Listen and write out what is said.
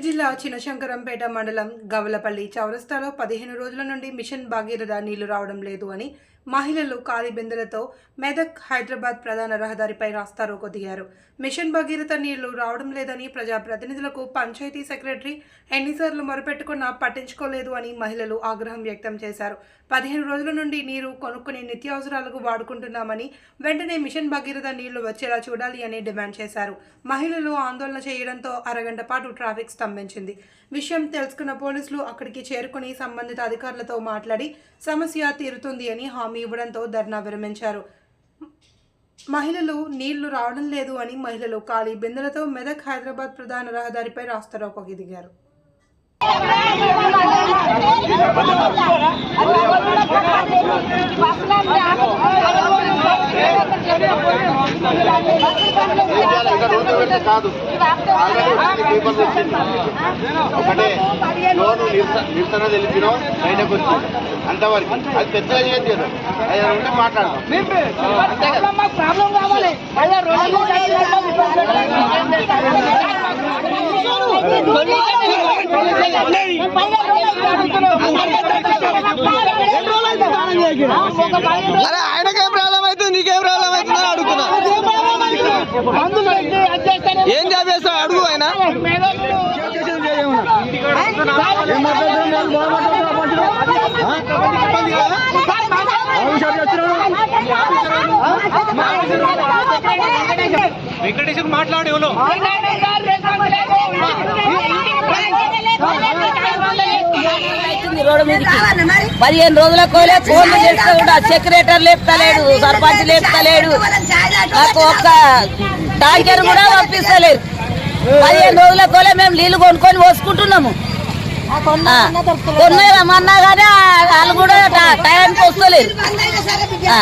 జిల్లా చినశంకరంపేట మండలం గవలపల్లి చౌరస్తాలో పదిహేను రోజుల నుండి మిషన్ భాగీరథ నీళ్ళు రావడం లేదు అని మహిళలు కాలిబిందెలతో మెదక్ హైదరాబాద్ ప్రధాన రహదారిపై రాస్తారోకు దిగారు మిషన్ భగీరథ నీళ్ళు రావడం లేదని ప్రజాప్రతినిధులకు పంచాయతీ సెక్రటరీ ఎన్నిసార్లు మొరపెట్టుకున్నా పట్టించుకోలేదు అని మహిళలు ఆగ్రహం వ్యక్తం చేశారు. పదిహేను రోజుల నుండి నీరు కొనుక్కుని నిత్యావసరాలకు వాడుకుంటున్నామని వెంటనే మిషన్ భగీరథ నీళ్ళు వచ్చేలా చూడాలి అని డిమాండ్ చేశారు. మహిళలు ఆందోళన చేయడంతో అరగంట పాటు ట్రాఫిక్ స్తంభించింది. విషయం తెలుసుకున్న పోలీసులు అక్కడికి చేరుకుని సంబంధిత అధికారులతో మాట్లాడి సమస్య తీరుతుంది అని హామీ ఇవ్వడంతో ధర్నా విరమించారు. మహిళలు నీళ్ళు రావడం లేదు అని మహిళలు ఖాళీ బిందెలతో మెదక్ హైదరాబాద్ ప్రధాన రహదారిపై రాస్తారోకోకి దిగారు. కాదు ఒకటే లోను నిరసన తెలిపినాం బయటకు వచ్చింది అంతవరకు అది పెద్దగా చేయలేదు అది ఉంటే మాట్లాడదాం అరే ఏం జాబ్ చేస్తావు అడుగు ఆయన. వెంకటేశ్వర మాట్లాడు ఎవరు? రోడ్డు మీదకి పదిహేను రోజుల కోలే ఫోన్లు చేస్తే కూడా సెక్రటరీ లేపుతలేడు సర్పంచ్ లేపుతలేడు నాకు ఒక్క ట్యాంకర్ కూడా పంపిస్తలేరు. పదిహేను రోజుల కోలే మేము నీళ్ళు కొనుక్కొని పోసుకుంటున్నాము. ఆ, కొన్నే రమ్మన్నా కానీ వాళ్ళు కూడా టైంకి వస్తలేరు. ఆ.